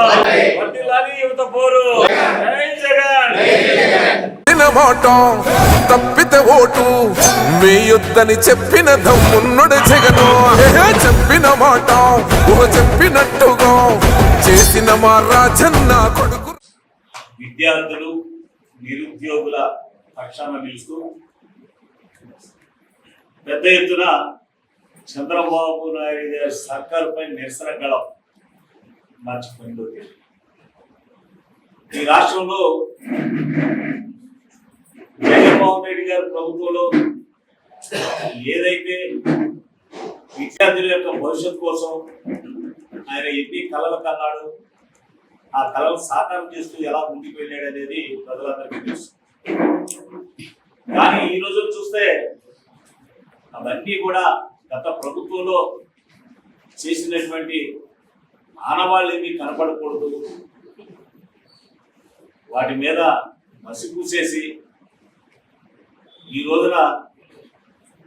నాయకత్వం వర్ధిల్లాలి యువత పోరు. జై జగన్. చెప్పిన మాట తప్పితే ఓటు. వేయొద్దని చెప్పిన దమ్మున్నడు జగను. చెప్పిన మాట ఊహ చెప్పినట్టుగా. చేసిన మా రాజన్న కొడుకు. విద్యార్థులు నిరుద్యోగుల పక్షాన నిలుస్తూ పెద్ద ఎత్తున చంద్రబాబు నాయుడు గారి సర్కారుపై నిరసన గళం. మార్చి పన్నెండో ఈ రాష్ట్రంలో జగన్మోహన్ రెడ్డి గారి ప్రభుత్వంలో ఏదైతే విద్యార్థుల యొక్క భవిష్యత్తు కోసం ఆయన ఎన్ని కళలు కన్నాడు ఆ కళలు సాకారం చేస్తూ ఎలా ముందుకు వెళ్ళాడు అనేది ప్రజలందరికీ తెలుసు. కానీ ఈ రోజు చూస్తే అవన్నీ కూడా గత ప్రభుత్వంలో చేసినటువంటి ఆనవాళ్ళు ఏమీ కనపడకూడదు. వాటి మీద మసిపూసేసి ఈ రోజున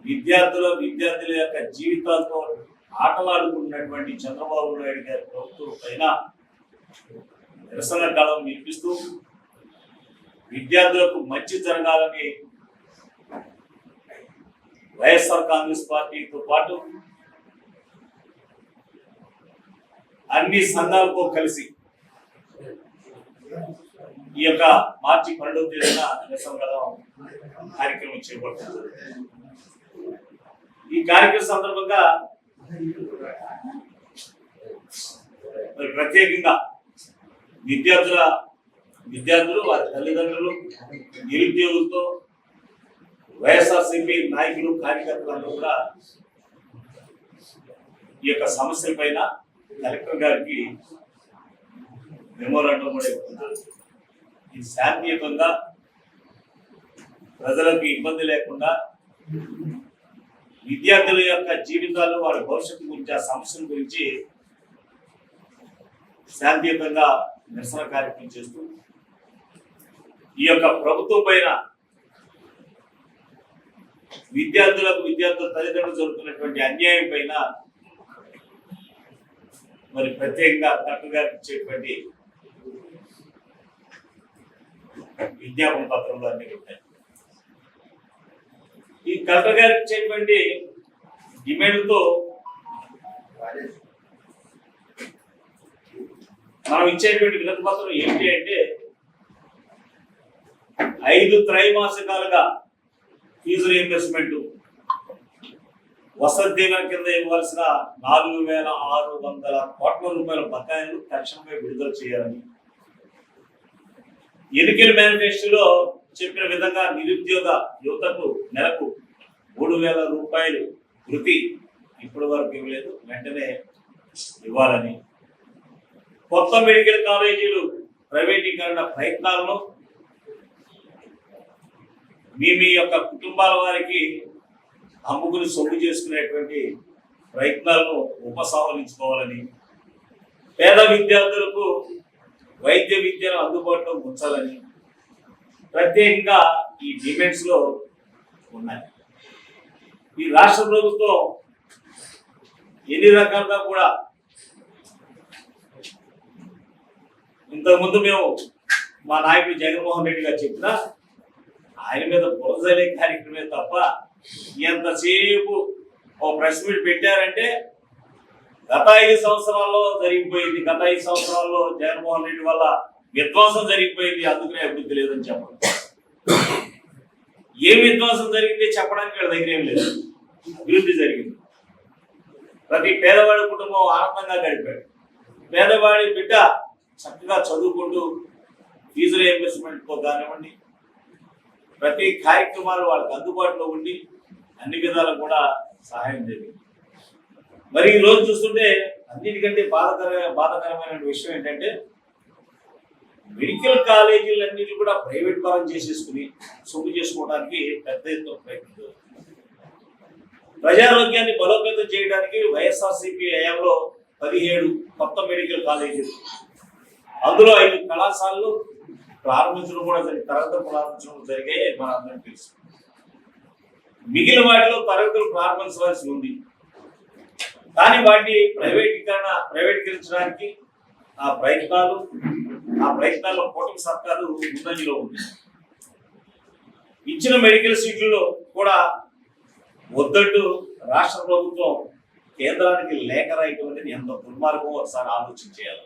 విద్యార్థుల విద్యార్థుల యొక్క జీవితాలతో ఆటలాడుకున్నటువంటి చంద్రబాబు నాయుడు గారి ప్రభుత్వం పైన నిరసన కాలం వినిపిస్తూ విద్యార్థులకు మంచి జరగాలని వైఎస్ఆర్ కాంగ్రెస్ పార్టీతో పాటు అన్ని సంఘాలతో కలిసి ఈ యొక్క మార్చి పన్నెండవ తేదీన నిరసన కార్యక్రమం చేపడుతుంది ఈ కార్యక్రమం సందర్భంగా మరి ప్రత్యేకంగా విద్యార్థుల విద్యార్థులు వారి తల్లిదండ్రులు నిరుద్యోగులతో వైఎస్ఆర్సీపీ నాయకులు కార్యకర్తలందరూ కూడా ఈ యొక్క సమస్యల పైన కలెక్టర్ గారికి మెమోరాండం కూడా ఇస్తున్నారు ఇది శాంతియుతంగా ప్రజలకు ఇబ్బంది లేకుండా విద్యార్థుల యొక్క జీవితాలు వారి భవిష్యత్తు గురించి ఆ సమస్యల గురించి శాంతియుతంగా నిరసన కార్యక్రమం చేస్తూ ఈ యొక్క ప్రభుత్వం పైన విద్యార్థులకు విద్యార్థుల తల్లిదండ్రులు జరుగుతున్నటువంటి అన్యాయం పైన మరి ప్రత్యేకంగా కలెక్టర్ గారికి ఇచ్చేటువంటి విజ్ఞాపన పత్రంలో అన్ని ఉంటాయి. ఈ కలెక్టర్ గారికి ఇచ్చేటువంటి డిమాండ్తో మనం ఇచ్చేటువంటి వినతి పత్రం ఏంటి అంటే ఐదు త్రైమాసికాలుగా ఫీజు రీఎంబర్స్మెంట్ వసతి దీవెన కింద ఇవ్వాల్సిన నాలుగు వేల ఆరు వందల కోట్ల రూపాయల బకాయిలు తక్షణమే విడుదల చేయాలని. ఎన్నికల మేనిఫెస్టోలో చెప్పిన విధంగా నిరుద్యోగ యువతకు నెలకు మూడు వేల రూపాయలు వృత్తి ఇప్పటి వరకు ఇవ్వలేదు వెంటనే ఇవ్వాలని. కొత్త మెడికల్ కాలేజీలు ప్రైవేటీకరణ ప్రయత్నాలను మీ మీ యొక్క కుటుంబాల వారికి అమ్ముకుని సొమ్ము చేసుకునేటువంటి ప్రయత్నాలను ఉపసంహరించుకోవాలని పేద విద్యార్థులకు వైద్య విద్యను అందుబాటులో ఉంచాలని ప్రత్యేకంగా ఈ డిమాండ్స్లో ఉన్నాయి. ఈ రాష్ట్ర ప్రభుత్వం ఎన్ని రకాలుగా కూడా ఇంతకుముందు మేము మా నాయకుడు జగన్మోహన్ రెడ్డి గారు చెప్పినా ఆయన మీద బురదలే కార్యక్రమే తప్ప ఎంతసేపు ఓ ప్రెస్ మీట్ పెట్టారంటే గత ఐదు సంవత్సరాల్లో జరిగిపోయింది. గత ఐదు సంవత్సరాల్లో జగన్మోహన్ రెడ్డి వల్ల విధ్వంసం జరిగిపోయింది. అందుకనే అభివృద్ధి లేదని చెప్పడం ఏ విధ్వంసం జరిగింది చెప్పడానికి వీళ్ళ దగ్గర ఏం లేదు. అభివృద్ధి జరిగింది. ప్రతి పేదవాడి కుటుంబం ఆనందంగా గడిపాడు. పేదవాడి బిడ్డ చక్కగా చదువుకుంటూ ఫీజు రియంబర్స్మెంట్ కానివ్వండి ప్రతి కార్యక్రమాలు వాళ్ళకి అందుబాటులో ఉండి అన్ని విధాలు కూడా సహాయం జరిగింది మరి ఈ రోజు చూస్తుంటే అన్నిటికంటే బాధకర బాధకరమైన విషయం ఏంటంటే మెడికల్ కాలేజీలన్నిటి కూడా ప్రైవేట్ పరం చేసేసుకుని సొమ్ము చేసుకోవడానికి పెద్ద ఎత్తున ప్రయత్నం. ప్రజారోగ్యాన్ని బలోపేతం చేయడానికి వైఎస్ఆర్సీపీ హయాంలో పదిహేడు కొత్త మెడికల్ కాలేజీలు. అందులో ఐదు కళాశాలలు ప్రారంభించడం కూడా జరిగి తరగతులు ప్రారంభించడం జరిగాయి మన అందరికీ తెలుసు. మిగిలిన వాటిలో తరగతులు ప్రారంభించవలసి ఉంది. కానీ వాటిని ప్రైవేటీకరణ ప్రైవేటీకరించడానికి ఆ ప్రయత్నాలు ఆ ప్రయత్నాల్లో కూటమి సర్కారు ముందంజలో ఉంది. ఇచ్చిన మెడికల్ సీట్లలో కూడా వద్దంటూ రాష్ట్ర ప్రభుత్వం కేంద్రానికి లేఖ రాయటం అనేది ఎంత దుర్మార్గం ఒకసారి ఆలోచించేయాలి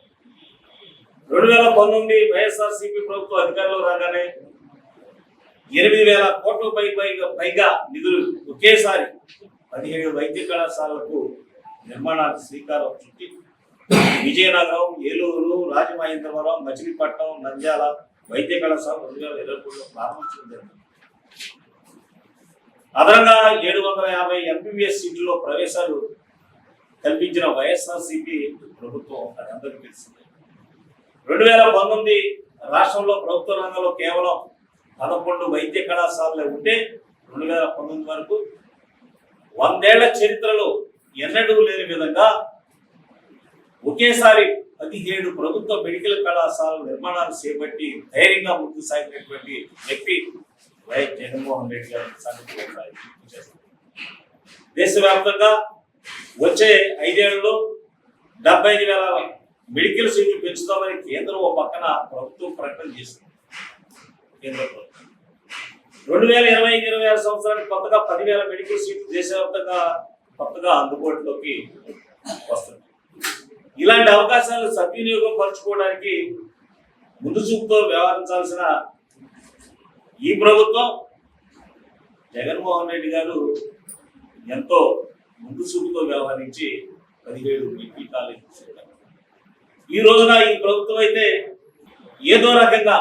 రెండు వేల పంతొమ్మిది వైఎస్ఆర్సీపీ ప్రభుత్వం అధికారంలో రాగానే ఎనిమిది వేల కోట్ల పై పైగా పైగా నిధులు ఒకేసారి పదిహేడు వైద్య కళాశాలకు నిర్మాణానికి శ్రీకారం చుట్టి విజయనగరం ఏలూరు రాజమహేంద్రవరం మచిలీపట్నం నంద్యాల వైద్య కళాశాల రెండు వేల ఇరవై మూడులో ప్రారంభించడం జరిగింది. అదనంగా ఏడు వందల యాభై ఎంబీబీఎస్ సీట్లలో ప్రవేశాలు కల్పించిన వైఎస్ఆర్సీపీ ప్రభుత్వం అది అందరికీ తెలిసింది. రెండు వేల పంతొమ్మిది రాష్ట్రంలో ప్రభుత్వ రంగంలో కేవలం పదకొండు వైద్య కళాశాలలు ఉంటే రెండు వేల పంతొమ్మిది వరకు వందేళ్ళ చరిత్రలో ఎన్నడూ లేని విధంగా ఒకేసారి పదిహేడు ప్రభుత్వ మెడికల్ కళాశాల నిర్మాణాలు చేపట్టి ధైర్యంగా ముందుకు సాగినటువంటి వ్యక్తి వైఎస్ జగన్మోహన్ రెడ్డి గారి సంగతి దేశవ్యాప్తంగా వచ్చే ఐదేళ్ళలో డెబ్బై ఐదు వేల మెడికల్ సీట్లు పెంచుతామని కేంద్రం ఓ పక్కన ప్రభుత్వం ప్రకటన చేసింది కేంద్ర ప్రభుత్వం రెండు వేల ఇరవై ఐదు ఇరవై ఆరు సంవత్సరానికి కొత్తగా పదివేల మెడికల్ సీట్లు దేశవ్యాప్తంగా కొత్తగా అందుబాటులోకి వస్తుంది ఇలాంటి అవకాశాలు సద్వినియోగం పరచుకోవడానికి ముందు చూపుతో వ్యవహరించాల్సిన ఈ ప్రభుత్వం జగన్మోహన్ రెడ్డి గారు ఎంతో ముందు చూపుతో వ్యవహరించి పదిహేడు మెడికల్ కాలేజీ చేశారు. ఈ రోజున ఈ ప్రభుత్వం అయితే ఏదో రకంగా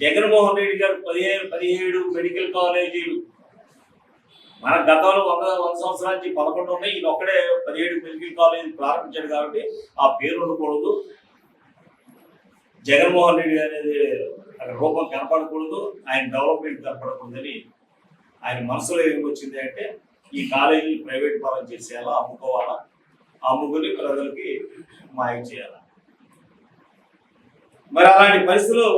జగన్మోహన్ రెడ్డి గారు పదిహేను పదిహేడు మెడికల్ కాలేజీలు మన గతంలో వంద వంద సంవత్సరాల నుంచి పదకొండు ఉన్నాయి. ఈయన ఒక్కడే పదిహేడు మెడికల్ కాలేజీ ప్రారంభించాడు కాబట్టి ఆ పేరు ఉండకూడదు. జగన్మోహన్ రెడ్డి గారి అనేది అక్కడ రూపం కనపడకూడదు. ఆయన డెవలప్మెంట్ కనపడకూడదని ఆయన మనసులో ఏమి వచ్చింది అంటే ఈ కాలేజీ ప్రైవేట్ పరం చేసేలా అమ్ముకోవాలా? అమ్ముకుని ప్రజలకి మాయం చేయాలా? మరి అలాంటి పరిస్థితులు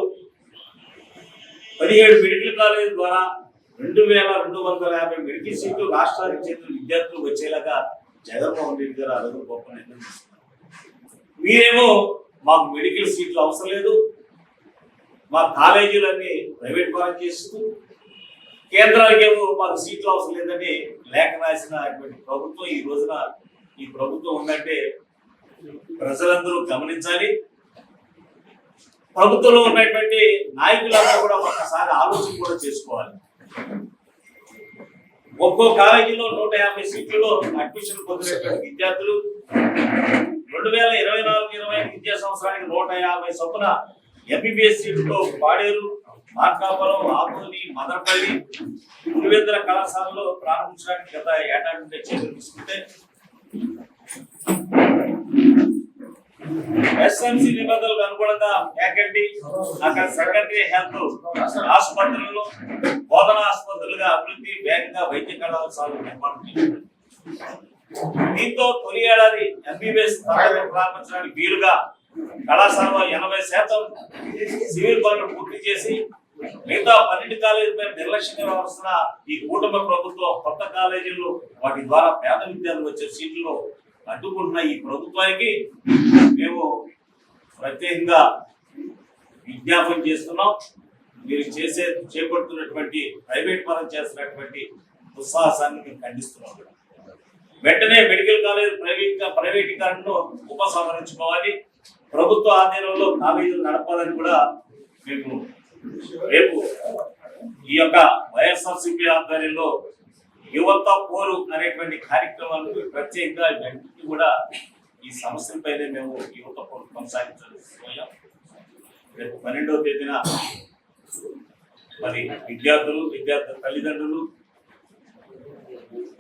పదిహేడు మెడికల్ కాలేజీ ద్వారా రెండు వేల రెండు వందల యాభై మెడికల్ సీట్లు రాష్ట్రానికి చెందిన విద్యార్థులు వచ్చేలాగా జగన్మోహన్ రెడ్డి గారు అదొక గొప్ప నిర్ణయం మీరేమో మాకు మెడికల్ సీట్లు అవసరం లేదు. మా కాలేజీలన్నీ ప్రైవేట్ పరం చేస్తూ ఏమో మాకు సీట్లు అవసరం లేదని లేఖ రాసినటువంటి ప్రభుత్వం ఈ రోజున ఈ ప్రభుత్వం ఉందంటే ప్రజలందరూ గమనించాలి. ప్రభుత్వంలో ఉన్నటువంటి నాయకులందరూ కూడా ఒక్కసారి ఆలోచన కూడా చేసుకోవాలి. ఒక్కో కాలేజీలో నూట యాభై సీట్లలో అడ్మిషన్ పొందినటువంటి విద్యార్థులు రెండు వేల ఇరవై నాలుగు ఇరవై ఐదు విద్యా సంవత్సరానికి నూట యాభై చొప్పున ఎంబీబీఎస్ సీట్లతో పాడేరు. మార్కాపురం ఆధుని మదనపల్లి పులివెందుల కళాశాలలో ప్రారంభించడానికి గత ఏడాది నుండి చర్యలు తీసుకుంటే ఎస్ఎంసి నిబంధనలకు అనుగుణంగా ఫ్యాకల్టీ అక్కడ సెకండరీ హెల్త్ ఆసుపత్రులను బోధన ఆసుపత్రులుగా అభివృద్ధి వేగంగా వైద్య కళాశాల నిర్మాణం చేశారు. దీంతో తొలి ఏడాది ఎంబీబీఎస్ తరగతులు ప్రారంభించడానికి వీలుగా కళాశాలలో ఎనభై శాతం సివిల్ పనులు పూర్తి చేసి మిగతా పన్నెండు కాలేజీలపై నిర్లక్ష్యంగా వ్యవస్థ ఈ కూటమి ప్రభుత్వం కొత్త కాలేజీలు వాటి ద్వారా పేద విద్యార్థులు వచ్చే సీట్లు అడ్డుకుంటున్న ఈ ప్రభుత్వానికి మేము ప్రత్యేకంగా విజ్ఞాపం చేస్తున్నాం. మీరు చేసే చేపడుతున్నటువంటి ప్రైవేట్ పరం చేస్తున్నటువంటి ఉత్సాహాన్ని మేము ఖండిస్తున్నాం. వెంటనే మెడికల్ కాలేజ్ ప్రైవేట్ ప్రైవేటీకరణను ఉపసంహరించుకోవాలి. ప్రభుత్వ ఆధీనంలో కాలేజీలు నడపాలని కూడా మేము రేపు ఈ యొక్క వైఎస్ఆర్సీపీ ఆధ్వర్యంలో యువత పోరు అనేటువంటి కార్యక్రమాలకు ప్రత్యేకంగా వెంటనే కూడా ఈ సమస్యలపైనే మేము యువత పోరు కొనసాగించలేకపోయాం రేపు పన్నెండవ తేదీన మరి విద్యార్థులు విద్యార్థుల తల్లిదండ్రులు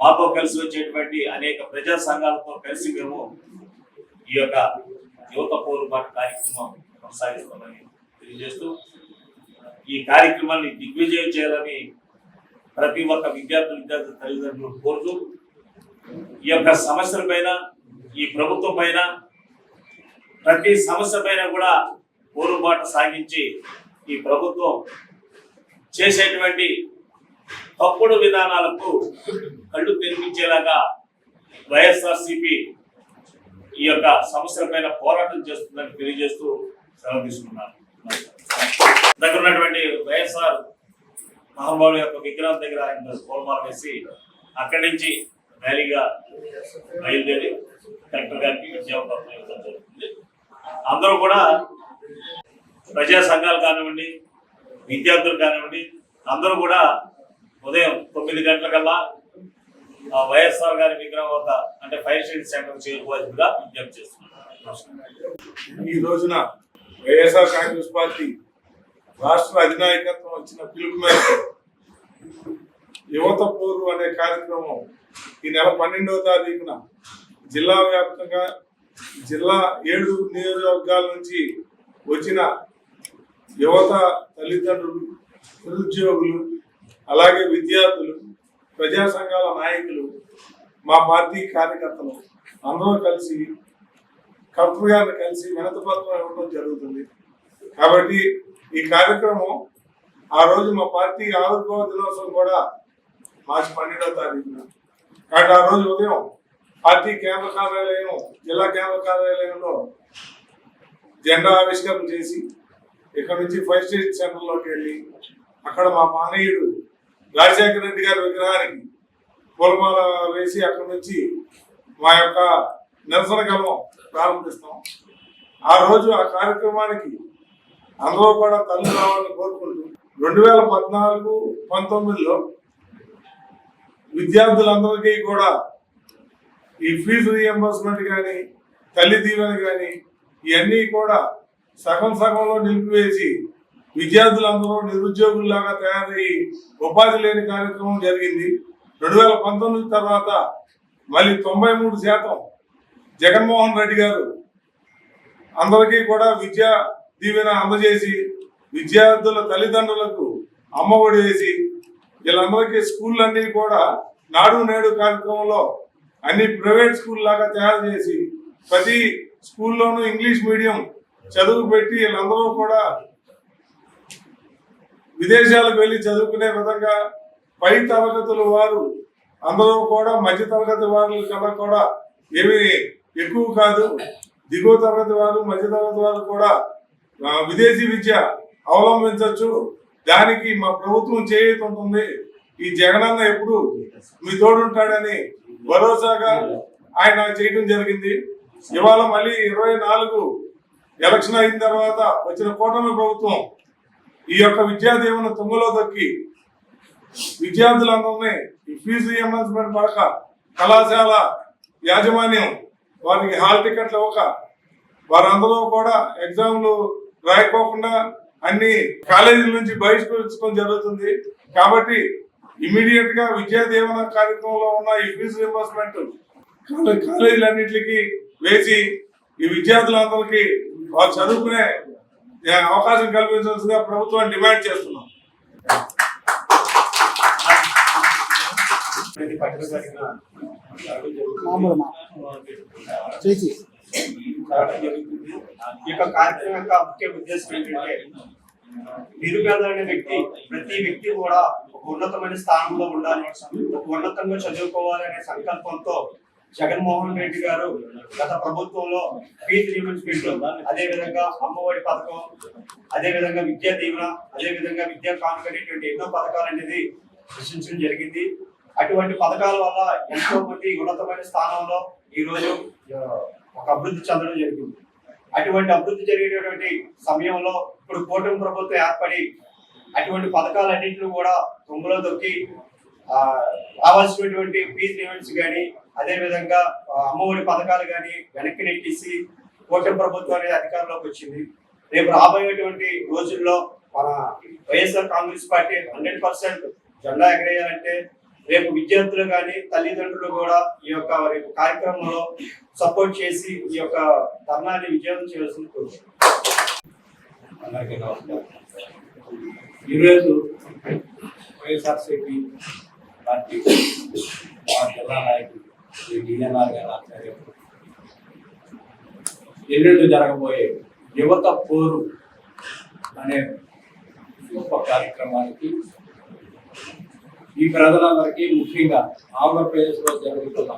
మాతో కలిసి వచ్చేటువంటి అనేక ప్రజా సంఘాలతో కలిసి మేము ఈ యొక్క యువత పోరుబాటు కార్యక్రమం కొనసాగిస్తామని తెలియజేస్తూ ఈ కార్యక్రమాన్ని దిగ్విజయం చేయాలని ప్రతి ఒక్క విద్యార్థులు విద్యార్థుల తల్లిదండ్రులు కోరుతూ ఈ యొక్క సమస్యల పైన ఈ ప్రభుత్వం పైన ప్రతి సమస్య పైన కూడా పోరుబాటు సాగించి ఈ ప్రభుత్వం చేసేటువంటి తప్పుడు విధానాలకు కళ్ళు తెరిపించేలాగా వైఎస్ఆర్సిపి ఈ యొక్క సమస్యల పైన పోరాటం చేస్తుందని తెలియజేస్తూ సెలవు తీసుకున్నాను దగ్గర ఉన్నటువంటి వైఎస్ఆర్ మహానుభావుడు యొక్క విగ్రహం దగ్గర ఆయన పూలమాల వేసి అక్కడి నుంచి ర్యాలీగా బయలుదేరి కలెక్టర్ గారికి విజయవంతం జరుగుతుంది. అందరూ కూడా ప్రజా సంఘాలు కానివ్వండి విద్యార్థులు కానివ్వండి అందరూ కూడా ఉదయం తొమ్మిది గంటలకల్లా ఆ వైఎస్ఆర్ గారి విగ్రహం వద్ద అంటే ఫైర్ స్టేషన్ సెంటర్ చేరుకోవాల్సిందిగా విజ్ఞప్తి చేస్తున్నాను. ఈ రోజున వైఎస్ఆర్ కాంగ్రెస్ పార్టీ రాష్ట్ర అధినాయకత్వం వచ్చిన పిలుపు మేరకు యువత పోరు అనే కార్యక్రమం ఈ నెల పన్నెండవ తారీఖున జిల్లా వ్యాప్తంగా జిల్లా ఏడు నియోజకవర్గాల నుంచి వచ్చిన యువత తల్లిదండ్రులు నిరుద్యోగులు అలాగే విద్యార్థులు ప్రజా సంఘాల నాయకులు మా పార్టీ కార్యకర్తలు అందరూ కలిసి కలెక్టర్ గారిని కలిసి వినతి పత్రం ఇవ్వడం జరుగుతుంది. కాబట్టి ఈ కార్యక్రమం ఆ రోజు మా పార్టీ ఆవిర్భావ దినోత్సవం కూడా మార్చి పన్నెండవ తారీఖున. కాబట్టి ఆ రోజు ఉదయం పార్టీ కేంద్ర కార్యాలయం జిల్లా కేంద్ర కార్యాలయంలో జెండా ఆవిష్కరణ చేసి ఇక్కడ నుంచి ఫైర్ స్టేషన్ సెంటర్లోకి వెళ్ళి అక్కడ మా మానయ్యుడు రాజశేఖర రెడ్డి గారి విగ్రహానికి పూలమాల వేసి అక్కడ నుంచి మా యొక్క నిరసన గమనం ప్రారంభిస్తాం. ఆ రోజు ఆ కార్యక్రమానికి అందరూ కూడా తల్లి రావాలని కోరుకుంటూ రెండు వేల పద్నాలుగు పంతొమ్మిదిలో విద్యార్థులందరికీ కూడా ఈ ఫీజు రియంబర్స్మెంట్ కానీ తల్లి దీవెన కానీ ఇవన్నీ కూడా సగం సగంలో నిలిపివేసి విద్యార్థులందరూ నిరుద్యోగుల్లాగా తయారయ్యి ఉపాధి లేని కార్యక్రమం జరిగింది. రెండు వేల పంతొమ్మిది తర్వాత మళ్ళీ తొంభై మూడు శాతం జగన్మోహన్ రెడ్డి గారు అందరికీ కూడా విద్యా దీవెన అందజేసి విద్యార్థుల తల్లిదండ్రులకు అమ్మఒడి వేసి వీళ్ళందరికీ స్కూళ్ళన్నీ కూడా నాడు నేడు కార్యక్రమంలో అన్ని ప్రైవేట్ స్కూల్ లాగా తయారు చేసి ప్రతి స్కూల్లోనూ ఇంగ్లీష్ మీడియం చదువు పెట్టి వీళ్ళందరూ కూడా విదేశాలకు వెళ్ళి చదువుకునే విధంగా పై తరగతుల వారు అందరూ కూడా మధ్య తరగతి వారు కన్నా కూడా ఏమి ఎక్కువ కాదు. దిగువ తరగతి వారు మధ్య తరగతి వారు కూడా విదేశీ విద్య అవలంబించవచ్చు. దానికి మా ప్రభుత్వం చేయూత ఉంటుంది ఈ జగనన్న ఎప్పుడు మీ తోడుంటాడని భరోసాగా ఆయన చేయడం జరిగింది. ఇవాళ మళ్ళీ ఇరవై నాలుగు ఎలక్షన్ అయిన తర్వాత వచ్చిన కూటమి ప్రభుత్వం ఈ యొక్క విద్యాదీవన తుంగలో దక్కి విద్యార్థులందరినీ ఈ ఫీజు రియంబర్స్మెంట్ పడక కళాశాల యాజమాన్యం వారికి హాల్ టికెట్లు ఇవ్వక వారందరూ కూడా ఎగ్జామ్లు రాయకోకుండా అన్ని కాలేజీల నుంచి బహిష్కరించడం జరుగుతుంది. కాబట్టి ఇమీడియట్గా విద్యా దీవెన కార్యక్రమంలో ఉన్న ఈ ఫీజు రింబర్స్మెంట్ కాలేజీలన్నింటికి వేసి ఈ విద్యార్థులందరికీ వారు చదువుకునే అవకాశం కల్పించాల్సిందిగా ప్రభుత్వాన్ని డిమాండ్ చేస్తున్నాం. మామూలు ఈ యొక్క కార్యక్రమం యొక్క ముఖ్య ఉద్దేశం ఏంటంటే నిరుపేద అనే వ్యక్తి ప్రతి వ్యక్తి కూడా ఒక ఉన్నతమైన స్థానంలో ఉండాలి. ఒక ఉన్నతంగా చదువుకోవాలనే సంకల్పంతో జగన్మోహన్ రెడ్డి గారు గత ప్రభుత్వంలో ఫీజు రీమెంట్మెంట్ అదే విధంగా అమ్మఒడి పథకం అదే విధంగా విద్యా దీవెన అదే విధంగా విద్యా కానుక అనేటువంటి ఎన్నో పథకాలు అనేది సృష్టించడం జరిగింది. అటువంటి పథకాల వల్ల ఎంతో మంది ఉన్నతమైన స్థానంలో ఈరోజు ఒక అభివృద్ధి చెందడం జరిగింది అటువంటి అభివృద్ధి జరిగేటటువంటి సమయంలో ఇప్పుడు కూటమి ప్రభుత్వం ఏర్పడి అటువంటి పథకాలన్నింటినీ కూడా తుంగలో దొక్కి రావాల్సినటువంటి ఫీజు రిమెంట్స్ కానీ అదేవిధంగా అమ్మఒడి పథకాలు కానీ వెనక్కి నెట్టేసి కూటమి ప్రభుత్వం అనేది అధికారంలోకి వచ్చింది. రేపు రాబోయేటువంటి రోజుల్లో మన YSR Congress party hundred percent జెండా ఎగరేయాలంటే రేపు విద్యార్థులు కానీ తల్లిదండ్రులు కూడా ఈ యొక్క రేపు కార్యక్రమంలో సపోర్ట్ చేసి ఈ యొక్క ధర్నాన్ని విజయం చేయాల్సింది కోరుతున్నాను. అందరికీ నమస్కారం ఈరోజు వైఎస్ఆర్సీపీ పార్టీ మా జిల్లా నాయకుడు శ్రీ డిఎన్ఆర్ గారి ఆధ్వర్యంలో ఎల్లుండి జరగబోయే యువత పోరు అనే గొప్ప కార్యక్రమానికి ఈ ప్రజలందరికీ ముఖ్యంగా ఆంధ్రప్రదేశ్లో జరుగుతున్న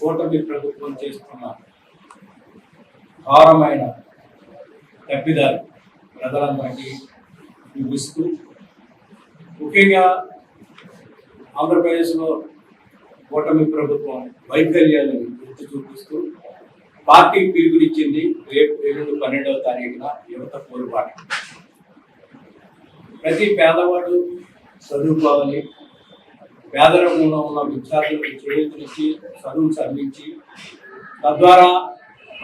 కూటమి ప్రభుత్వం చేస్తున్న ఘోరమైన తప్పిదాలు ప్రజలందరికీ చూపిస్తూ ముఖ్యంగా ఆంధ్రప్రదేశ్లో కూటమి ప్రభుత్వం వైఫల్యాలను గుర్తు చూపిస్తూ పార్టీ పిలుపునిచ్చింది రేపు ఎల్లుండి పన్నెండవ తారీఖున యువత పోరుబాటు ప్రతి పేదవాడు చదువుకోవాలి పేదరికంలో ఉన్న విద్యార్థులకు చేయూతనిచ్చి చదువు చదివించి తద్వారా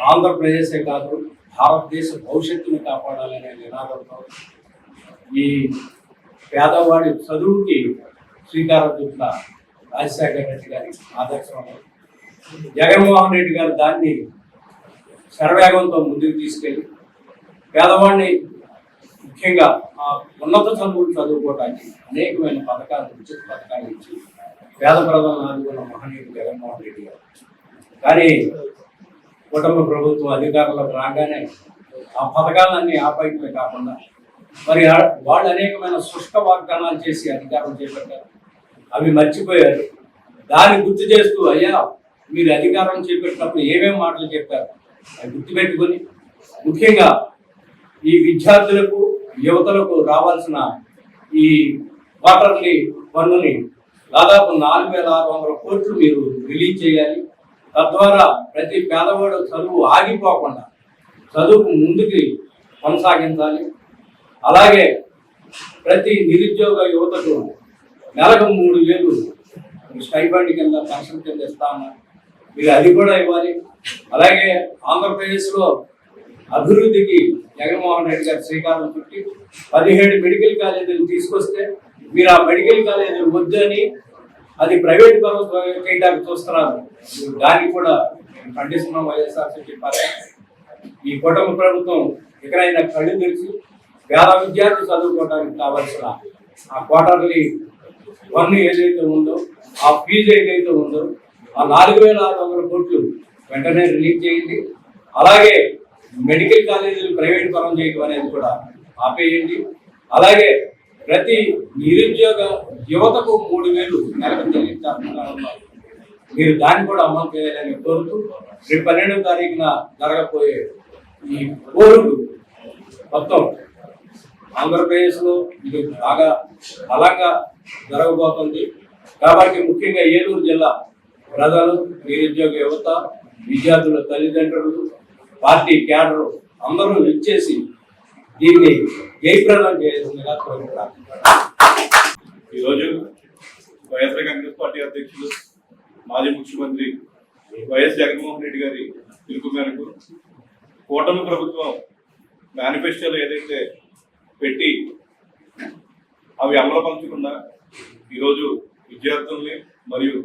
ఆంధ్రప్రదేశే కాదు భారతదేశ భవిష్యత్తును కాపాడాలనే నినాదంతో ఈ పేదవాడి చదువుకి శ్రీకారం చుట్ల రాజశేఖర రెడ్డి గారి ఆదర్శంలో జగన్మోహన్ రెడ్డి గారు దాన్ని శరవేగంతో ముందుకు తీసుకెళ్ళి పేదవాడిని ముఖ్యంగా ఆ ఉన్నత చదువులు చదువుకోవడానికి అనేకమైన పథకాలు ఉచిత పథకాలు ఇచ్చి పేద ప్రధాన ఆదుకున్న మహనీయుడు జగన్మోహన్ రెడ్డి గారు. కానీ కుటుంబ ప్రభుత్వం అధికారంలోకి రాగానే ఆ పథకాలన్నీ ఆపైకమే కాకుండా మరి వాళ్ళు అనేకమైన శుష్క వాగ్దానాలు చేసి అధికారం చేపట్టారు. అవి మర్చిపోయారు. దాన్ని గుర్తు చేస్తూ అయ్యా మీరు అధికారం చేపట్టినప్పుడు ఏమేమి మాటలు చెప్పారు? అవి గుర్తుపెట్టుకొని ముఖ్యంగా ఈ విద్యార్థులకు యువతలకు రావాల్సిన ఈ క్వార్టర్లీ పన్నుని దాదాపు నాలుగు వేల ఆరు వందల కోట్లు మీరు రిలీజ్ చేయాలి. తద్వారా ప్రతి పేదవాడు చదువు ఆగిపోకుండా చదువుకు ముందుకి కొనసాగించాలి. అలాగే ప్రతి నిరుద్యోగ యువతకు నెలకు మూడు వేలు స్టైఫండ్ కింద పెన్షన్ కింద ఇస్తాము. మీరు అది కూడా ఇవ్వాలి. అలాగే ఆంధ్రప్రదేశ్లో అభివృద్ధికి జగన్మోహన్ రెడ్డి గారు శ్రీకారం చుట్టి పదిహేడు మెడికల్ కాలేజీలు తీసుకొస్తే మీరు ఆ మెడికల్ కాలేజీలు వద్దని అది ప్రైవేట్ ప్రభుత్వం చేయడానికి చూస్తున్నారు. దానికి కూడా మేము ఖండిస్తున్నాం వైఎస్ఆర్సీపీ పార్టీ. ఈ కుటుంబ ప్రభుత్వం ఎక్కడైనా కళ్ళు తెరిచి వేల విద్యార్థులు చదువుకోవడానికి కావాల్సిన ఆ క్వార్టర్లీ వన్ ఏదైతే ఉందో ఆ ఫీజు ఏదైతే ఉందో ఆ నాలుగు వేల ఆరు వందల కోట్లు వెంటనే రిలీజ్ చేయండి. అలాగే మెడికల్ కాలేజీలు ప్రైవేట్ పరం చేయడం అనేది కూడా ఆపేయండి. అలాగే ప్రతి నిరుద్యోగ యువతకు మూడు వేలు నెలకు చెల్లించాలనుకున్నా మీరు దాన్ని కూడా అమలు చేయాలని కోరుతూ రేపు పన్నెండవ తారీఖున జరగబోయే ఈ పోరుకు మొత్తం ఆంధ్రప్రదేశ్లో ఇది బాగా బలంగా జరగబోతుంది. కాబట్టి ముఖ్యంగా ఏలూరు జిల్లా ప్రజలు నిరుద్యోగ యువత విద్యార్థుల తల్లిదండ్రులు పార్టీ క్యాడర్ అందరూ ఇచ్చేసి దీన్ని జయప్రదం చేయాల్సిందిగా కోరుకుంటారు ఈరోజు వైఎస్ఆర్ కాంగ్రెస్ పార్టీ అధ్యక్షులు మాజీ ముఖ్యమంత్రి వైఎస్ జగన్మోహన్ రెడ్డి గారి పిలుపు మేరకు కూటమి ప్రభుత్వం మేనిఫెస్టోలు ఏదైతే పెట్టి అవి అమలుపరచకుండా ఈరోజు విద్యార్థుల్ని మరియు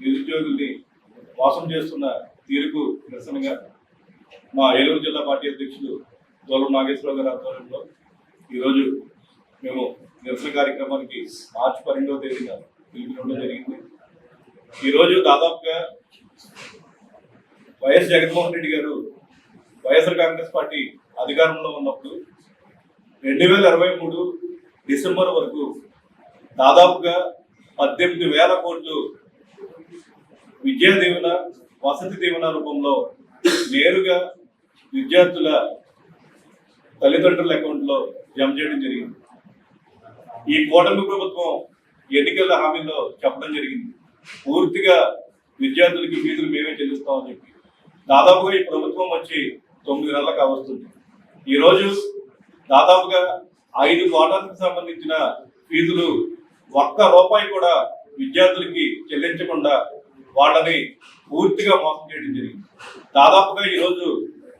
నిరుద్యోగుల్ని మోసం చేస్తున్న తీరుకు నిరసనగా మా ఏలూరు జిల్లా పార్టీ అధ్యక్షులు దోలం నాగేశ్వరరావు గారి ఆధ్వర్యంలో ఈరోజు మేము నిరసన కార్యక్రమానికి మార్చి పన్నెండవ తేదీన పిలుపునివ్వడం జరిగింది. ఈరోజు దాదాపుగా వైఎస్ జగన్మోహన్ రెడ్డి గారు వైఎస్ఆర్ కాంగ్రెస్ పార్టీ అధికారంలో ఉన్నప్పుడు రెండు వేల ఇరవై మూడు డిసెంబర్ వరకు దాదాపుగా పద్దెనిమిది వేల కోట్లు విద్యా దీవెన వసతి దీవెన రూపంలో నేరుగా విద్యార్థుల తల్లిదండ్రుల అకౌంట్లో జమ చేయడం జరిగింది. ఈ కూటమి ప్రభుత్వం ఎన్నికల హామీలో చెప్పడం జరిగింది. పూర్తిగా విద్యార్థులకి ఫీజులు మేమే చెల్లిస్తామని చెప్పి. దాదాపుగా ఈ ప్రభుత్వం వచ్చి తొమ్మిది నెలలకు కావస్తుంది ఈరోజు దాదాపుగా ఐదు క్వార్టర్లకు సంబంధించిన ఫీజులు ఒక్క రూపాయి కూడా విద్యార్థులకి చెల్లించకుండా వాళ్ళని పూర్తిగా మోసం చేయడం జరిగింది. దాదాపుగా ఈరోజు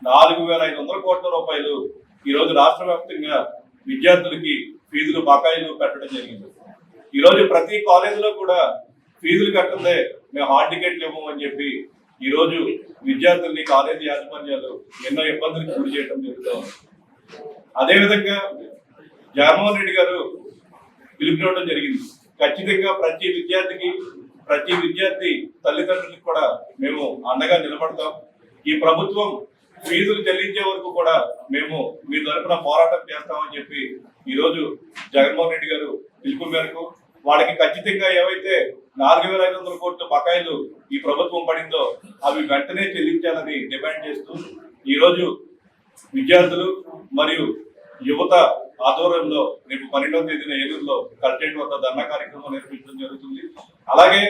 నాలుగు వేల ఐదు వందల కోట్ల రూపాయలు ఈరోజు రాష్ట్ర వ్యాప్తంగా విద్యార్థులకి ఫీజులు బకాయిలు పెట్టడం జరిగింది. ఈరోజు ప్రతి కాలేజీలో కూడా ఫీజులు కట్టదే మేము హాల్ టికెట్లు ఇవ్వము అని చెప్పి ఈరోజు విద్యార్థుల్ని కాలేజీ యాజమాన్యాలు ఎన్నో ఇబ్బందులకు గురి చేయడం జరుగుతుంది అదేవిధంగా జగన్మోహన్ రెడ్డి గారు పిలుపునివ్వడం జరిగింది. ఖచ్చితంగా ప్రతి విద్యార్థికి ప్రతి విద్యార్థి తల్లిదండ్రులకు కూడా మేము అండగా నిలబడతాం. ఈ ప్రభుత్వం ఫీజులు చెల్లించే వరకు కూడా మేము మీ తరఫున పోరాటం చేస్తామని చెప్పి ఈరోజు జగన్మోహన్ రెడ్డి గారు పిలుపు మేరకు వాళ్ళకి ఖచ్చితంగా ఏవైతే నాలుగు వేల ఐదు వందల కోట్ల బకాయిలు ఈ ప్రభుత్వం పడిందో అవి వెంటనే చెల్లించాలని డిమాండ్ చేస్తూ ఈరోజు విద్యార్థులు మరియు యువత ఆధ్వర్యంలో రేపు పన్నెండవ తేదీన ఏలూరులో కలెక్టరేట్ వద్ద ధర్నా కార్యక్రమం నిర్వహించడం జరుగుతుంది. అలాగే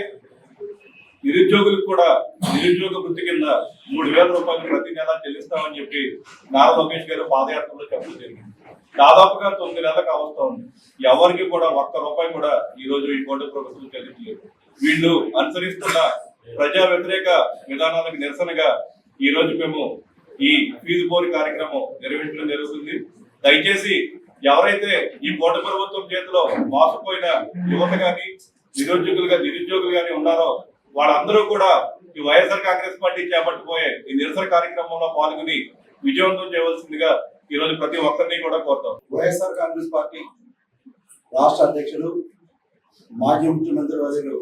నిరుద్యోగులకు కూడా నిరుద్యోగ వృత్తి కింద మూడు వేల రూపాయలు ప్రతి నెల చెల్లిస్తామని చెప్పి నారా లోకేష్ గారు పాదయాత్రలో చెప్పడం జరిగింది. దాదాపుగా తొమ్మిది నెలలకు అవస్థ ఉంది. ఎవరికి కూడా ఒక్క రూపాయి కూడా ఈ రోజు ఈ కోటి ప్రభుత్వం చెల్లించలేదు. వీళ్ళు అనుసరిస్తున్న ప్రజా వ్యతిరేక విధానాలకు నిరసనగా ఈ రోజు మేము ఈ ఫీజు పోరి కార్యక్రమం నిర్వహించడం జరుగుతుంది. దయచేసి ఎవరైతే ఈ కోట ప్రభుత్వం చేతిలో మోసపోయిన యువత కానీ నిరుద్యోగులుగా నిరుద్యోగులు కానీ ఉన్నారో వాళ్ళందరూ కూడా ఈ వైఎస్ఆర్ కాంగ్రెస్ పార్టీ చేపట్టబోయే ఈ నిరసన కార్యక్రమంలో పాల్గొని విజయవంతం చేయవలసిందిగా ఈ రోజు ప్రతి ఒక్కరిని కూడా కోరుతాం. వైఎస్ఆర్ కాంగ్రెస్ పార్టీ రాష్ట్ర అధ్యక్షుడు మాజీ ముఖ్యమంత్రి వర్యులు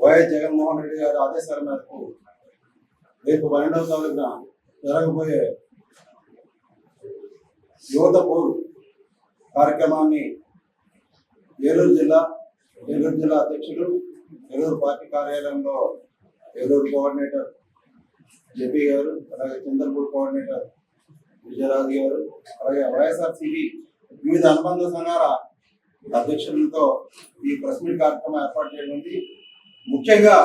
వైఎస్ జగన్మోహన్ రెడ్డి గారి ఆదేశాల మేరకు రేపు పన్నెండవ తారీఖున జరగబోయే యువత పౌరు కార్యక్రమాన్ని ఏలూరు జిల్లా ఏలూరు జిల్లా అధ్యక్షులు ఏలూరు పార్టీ కార్యాలయంలో ఏలూరు కోఆర్డినేటర్ జేపీ గారు అలాగే చంద్రపూర్ కోఆర్డినేటర్ విజయరాజు గారు అలాగే వైఎస్ఆర్సీపీ వివిధ అనుబంధ సంఘాల అధ్యక్షులతో ఈ ప్రెస్ మీట్ కార్యక్రమం ఏర్పాటు చేయనుంది ముఖ్యంగా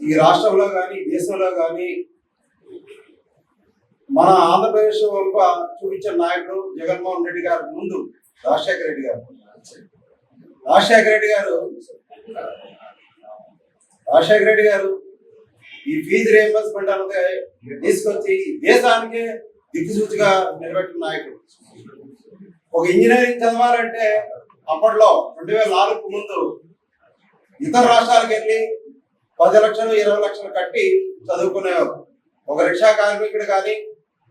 ఈ రాష్ట్రంలో కానీ దేశంలో కానీ మన ఆంధ్రప్రదేశ్ వంప చూపించిన నాయకుడు జగన్మోహన్ రెడ్డి గారు ముందు రాజశేఖర రెడ్డి గారు. రాజశేఖర రెడ్డి గారు రాజశేఖర రెడ్డి గారు ఈ ఫీజు రియంబర్స్మెంట్ అనేది తీసుకొచ్చి దేశానికి దిక్కుసూచిగా నిలబెట్టిన నాయకుడు. ఒక ఇంజనీరింగ్ చదవాలంటే అప్పట్లో రెండు వేల నాలుగు ముందు ఇతర రాష్ట్రాలకు వెళ్ళి పది లక్షలు ఇరవై లక్షలు కట్టి చదువుకునేవారు. ఒక రిక్షా కార్మికుడు కానీ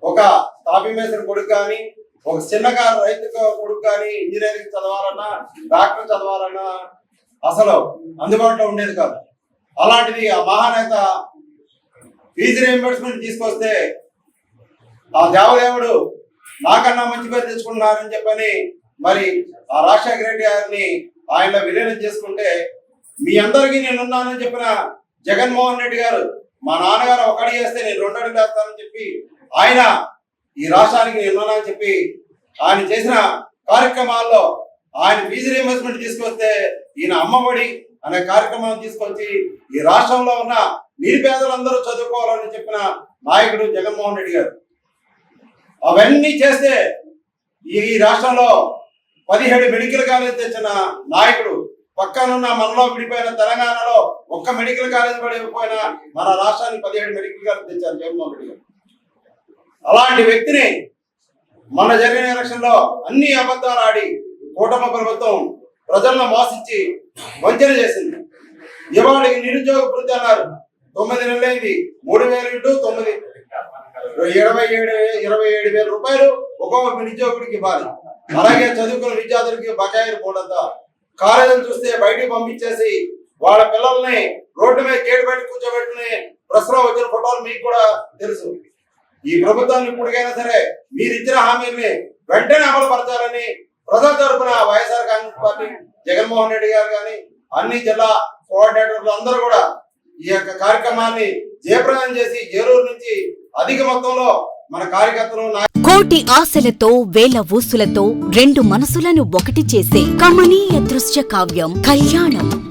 ఒక తాపీ మేసిన కొడుకు కానీ ఒక చిన్నకారు రైతు కొడుకు కానీ ఇంజనీరింగ్ చదవాలన్నా డాక్టర్ చదవాలన్నా అసలు అందుబాటులో ఉండేది కాదు. అలాంటిది ఆ మహానేత ఫీజు రియంబర్స్మెంట్ తీసుకొస్తే ఆ దేవదేవుడు నాకన్నా మంచి పేరు తెచ్చుకున్నారని చెప్పని మరి ఆ రాజశేఖర రెడ్డి గారిని ఆయన విలీనం చేసుకుంటే మీ అందరికీ నేనున్నానని చెప్పిన జగన్మోహన్ రెడ్డి గారు మా నాన్నగారు ఒకటి చేస్తే నేను రెండు అడుగులు వేస్తానని చెప్పి ఆయన ఈ రాష్ట్రానికి నిర్మాణం అని చెప్పి ఆయన చేసిన కార్యక్రమాల్లో ఆయన ఫీజు రీఎంబర్స్మెంట్ తీసుకొస్తే ఈయన అమ్మఒడి అనే కార్యక్రమాన్ని తీసుకొచ్చి ఈ రాష్ట్రంలో ఉన్న నిరుపేదలందరూ చదువుకోవాలని చెప్పిన నాయకుడు జగన్మోహన్ రెడ్డి గారు. అవన్నీ చేస్తే ఈ ఈ రాష్ట్రంలో పదిహేడు మెడికల్ కాలేజ్ తెచ్చిన నాయకుడు పక్కనున్న మనలో విడిపోయిన తెలంగాణలో ఒక్క మెడికల్ కాలేజ్ పడిపోయిన మన రాష్ట్రానికి పదిహేడు మెడికల్ కాలేజ్ తెచ్చారు జగన్మోహన్ రెడ్డి గారు. అలాంటి వ్యక్తిని మన జరిగిన ఎలక్షన్లో అన్ని అబద్ధాలు ఆడి కూటమి ప్రభుత్వం ప్రజలను మోసించి వంచన చేసింది. ఇవాళ నిరుద్యోగ వృద్ధి అన్నారు. తొమ్మిది నెలలైంది. మూడు వేలు ఇంటూ తొమ్మిది. ఇరవై ఏడు ఇరవై ఏడు వేల రూపాయలు ఒక్కొక్క నిరుద్యోగుడికి ఇవ్వాలి. అలాగే చదువుకున్న విద్యార్థులకి బకాయిలు పోడంతా కాలేజీలు చూస్తే బయటికి పంపించేసి వాళ్ళ పిల్లల్ని రోడ్డు మీద కేటు బయట కూర్చోబెట్టుకుని ప్రెస్లో వచ్చిన ఫోటోలు మీకు కూడా తెలుసు. ఈ ప్రభుత్వాన్ని ఇప్పటికైనా సరే మీరు ఇచ్చిన హామీల్ని వెంటనే అమలు పరచాలని ప్రజల తరపున వైఎస్ఆర్ కాంగ్రెస్ పార్టీ జగన్మోహన్ రెడ్డి గారు కానీ అన్ని జిల్లా కోఆర్డినేటర్లు అందరూ కూడా ఈ యొక్క కార్యక్రమాన్ని జయప్రదం చేసి ఏలూరు నుంచి అధిక మొత్తంలో మన కార్యకర్తలు కోటి ఆశలతో వేల ఊసులతో రెండు మనసులను ఒకటి చేసే కమనీయ దృశ్య కావ్యం కళ్యాణం.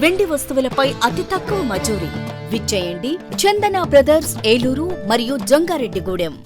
వెండి వస్తువులపై అతి తక్కువ మజూరీ. విచ్చేయండి. చందన బ్రదర్స్ ఏలూరు మరియు జంగారెడ్డిగూడెం.